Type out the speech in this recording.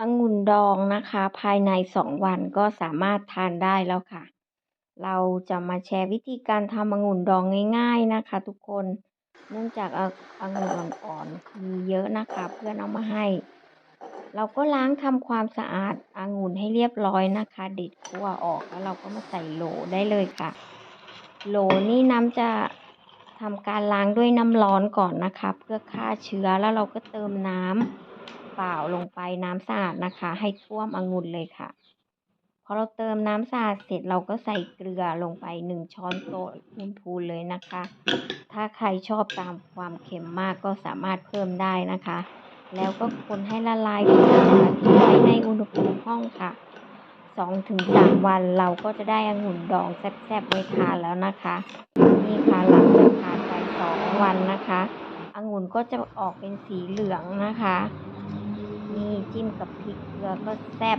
องุ่นดองนะคะ ภายใน 2 วันก็สามารถทานได้แล้วค่ะ เราจะมาแชร์วิธีการทำองุ่นดองง่าย ๆนะคะ ทุกคนเนื่องจากองุ่นอ่อนๆมีเยอะนะคะ เพื่อนเอามาให้ เราก็ล้างทำความสะอาดองุ่นให้เรียบร้อยนะคะ เด็ดขั้วออกแล้วเราก็มาใส่โหลได้เลยค่ะ โหลนี่น้ำจะทำการล้างด้วยน้ำร้อนก่อนนะคะ เพื่อฆ่าเชื้อแล้วเราก็เติมน้ำ เปล่าลงไปน้ำสะอาดนะคะ ให้ท่วมองุ่นเลยค่ะ พอเราเติมน้ำสะอาดเสร็จเราก็ใส่เกลือลงไปหนึ่งช้อนโต๊ะพูนๆเลยนะคะ ถ้าใครชอบตามความเค็มมากก็สามารถเพิ่มได้นะคะ แล้วก็คนให้ละลายทุกอย่างค่ไว้ในอุณหภูมิห้องค่ะ2-3วันเราก็จะได้องุ่นดองแซ่บๆไว้ทานแล้วนะคะ นี่ค่ะหลังจากผ่านไป2วันนะคะองุ่นก็จะออกเป็นสีเหลืองนะคะ จิ้มกับพริกเกลือก็แซ่บ